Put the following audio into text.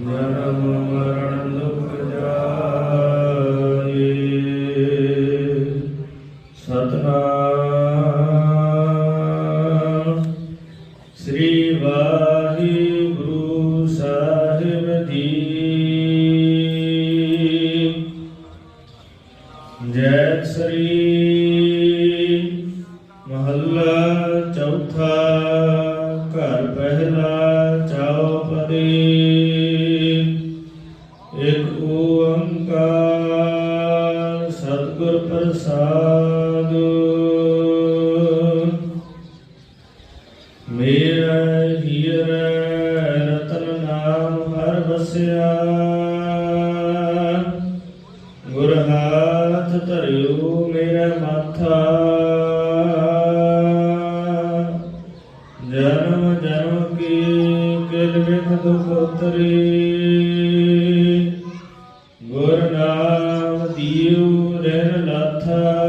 ਜਨਮ ਮਰਨ ਦੁਖ ਜਾਏ ਸਤਨਾਮ ਸ੍ਰੀ ਵਾਹਿਗੁਰੂ ਸਾਹਿਬ ਜੀ ਜੈ ਸ੍ਰੀ ਮਹੱਲਾ ਚੌਥਾ ਗੁਰ ਹਾਥ ਧਰਿਓ ਮੇਰਾ ਮਾਥਾ। ਜਨਮ ਕੀ ਕਿਲ ਵਿਖ ਦੁਖ ਉਤਰੀ। ਗੁਰ ਨਾਮ ਦੀਉ ਰਹਿ ਲਾਥਾ